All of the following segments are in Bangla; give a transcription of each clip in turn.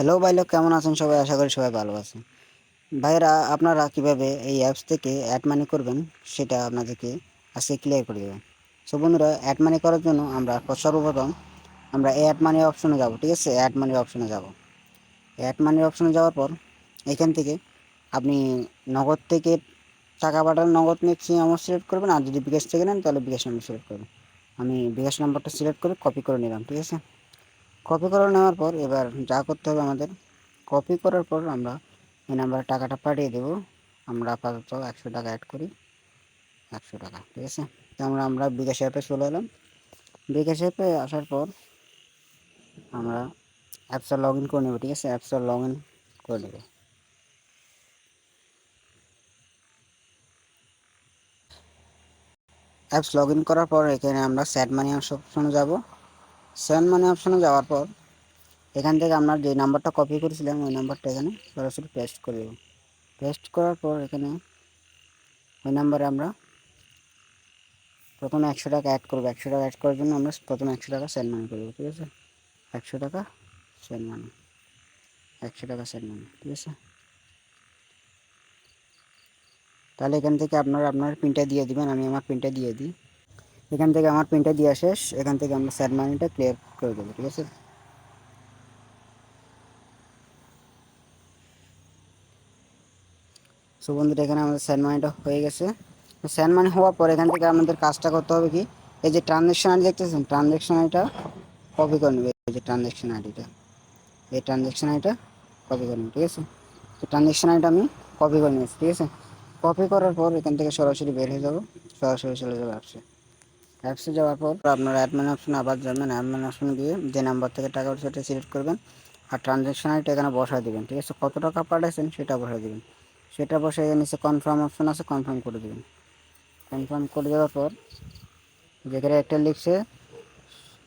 হ্যালো ভাই লোক, কেমন আছেন সবাই? আশা করি সবাই ভালো আছেন। ভাইরা, আপনারা কীভাবে এই অ্যাপস থেকে অ্যাড মানি করবেন, সেটা আপনাদেরকে আজকে ক্লিয়ার করে দেবেন সো বন্ধুরা অ্যাড মানি করার জন্য আমরা সর্বপ্রথম আমরা অ্যাড মানি অপশনে যাব, ঠিক আছে? অ্যাড মানি অপশনে যাব। অ্যাড মানি অপশনে যাওয়ার পর, এখান থেকে আপনি নগদ থেকে টাকা পাঠান, নগদ নিচ্ছি আমার সিলেক্ট করবেন, আর যদি বিকাশ থেকে নেন, তাহলে বিকাশ নাম্বার সিলেক্ট করবেন। আমি বিকাশ নাম্বারটা সিলেক্ট করে কপি করে নিলাম, ঠিক আছে? কপি করে নেওয়ার পর এবার যা করতে হবে আমাদের কপি করার পর আমরা এই নাম্বারে টাকাটা পাঠিয়ে দেবো। আমরা আপাতত একশো টাকা অ্যাড করি। একশো টাকা, ঠিক আছে? তো আমরা আমরা বিকাশ অ্যাপে চলে এলাম। বিকাশ অ্যাপে আসার পর আমরা অ্যাপসটা লগ ইন করে নেব, ঠিক আছে? অ্যাপসটা লগ ইন করে নেব। অ্যাপস লগ ইন করার পর এখানে আমরা স্যাড মানি অপশনে যাব। স্যাড মানি অপশনে যাওয়ার পর এখান থেকে আমরা যে নাম্বারটা কপি করেছিলাম, ওই নাম্বারটা এখানে সরাসরি পেস্ট করে দেব। পেস্ট করার পর এখানে ওই নাম্বারে আমরা প্রথমে একশো টাকা অ্যাড করব। একশো টাকা অ্যাড করার জন্য আমরা প্রথমে একশো টাকা সেন্ড মানি করব, ঠিক আছে? একশো টাকা সেন্ড মানি একশো টাকা সেন্ড মানি ঠিক আছে? তাহলে এখান থেকে আপনারা, আপনার পিনটা দিয়ে দিবেন, আমি আমার পিনটা দিয়ে দিই। এখান থেকে আমার পিনটা দিয়ে শেষ এখান থেকে আমরা স্যাড মানিটা ক্লিয়ার করে দেবো, ঠিক আছে? সো বন্ধুরা, এখানে আমাদের স্যান্ড মানিটা হয়ে গেছে। স্যান্ড মানি হওয়ার পর এখান থেকে আমাদের কাজটা করতে হবে কি? এই যে ট্রানজ্যাকশন আইডি দেখতেছেন? ট্রানজ্যাকশন আইডিটা কপি করে নেবে, এই যে ট্রানজ্যাকশন আইডিটা এই ট্রানজ্যাকশন আইডিটা কপি করে নেবে, ঠিক আছে? তো ট্রানজ্যাকশন আইডিটা আমি কপি করে নিয়েছি, ঠিক আছে? কপি করার পর এখান থেকে সরাসরি বের হয়ে যাব, সরাসরি চলে যাব অ্যাপসে অ্যাপসে যাওয়ার পর আপনার অ্যাডমিন অপশন আবার যাবেন অ্যাডমিন অপশন গিয়ে যে নাম্বার থেকে টাকা উঠছে সেটা সিলেক্ট করবেন আর ট্রানজ্যাকশন আইডিটা এখানে বসায় দেবেন, ঠিক আছে? কত টাকা পাঠাইছেন সেটা বসায় দেবেন। সেটা বসে নিচে কনফার্ম অপশন আছে কনফার্ম করে দেবেন। কনফার্ম করে দেওয়ার পর যেখানে একটা লিখছে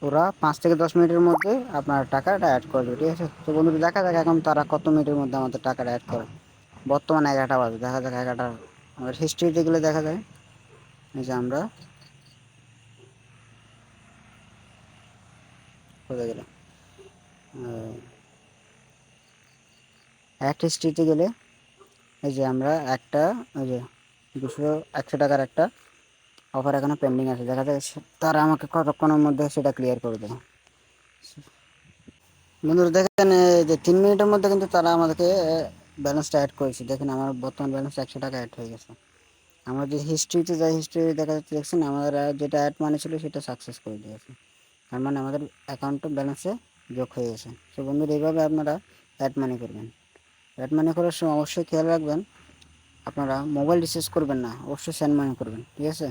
ওরা পাঁচ থেকে দশ মিনিটের মধ্যে আপনার টাকাটা অ্যাড করে দেবে, ঠিক আছে? তো বন্ধুরা, দেখা যাক এখন তারা কত মিনিটের মধ্যে আমাদের টাকাটা অ্যাড করে। বর্তমানে এগারোটা বাজে, দেখা যাক এগারোটা আমাদের হিস্ট্রিতে গেলে দেখা যায়। যে আমরা কোথায় গেলে। অ্যাড হিস্ট্রিতে গেলে এই যে আমরা একটা ওই যে দুশো একশো টাকার একটা অফার এখনও পেন্ডিং আছে। দেখা যায় তারা আমাকে কতক্ষণের মধ্যে সেটা ক্লিয়ার করে দেবে। বন্ধুরা, দেখেন যে তিন মিনিটের মধ্যে কিন্তু তারা আমাদেরকে ব্যালেন্সটা অ্যাড করেছে। দেখেন, আমার বর্তমান ব্যালেন্স একশো টাকা অ্যাড হয়ে গেছে। আমার যে হিস্ট্রিতে যাই হিস্ট্রি দেখা যাচ্ছে, দেখছেন, আমাদের যেটা অ্যাড মানে ছিল, সেটা সাকসেস করে দিয়েছে। তার মানে আমাদের অ্যাকাউন্টে ব্যালেন্সে যোগ হয়ে গেছে। তো বন্ধুরা, এইভাবে আপনারা অ্যাড মানি করবেন। অ্যাড মানি করার সময় অবশ্যই খেয়াল রাখবেন, আপনারা মোবাইল রিচার্জ করবেন না, অবশ্যই সেন্ড মানি করবেন, ঠিক আছে?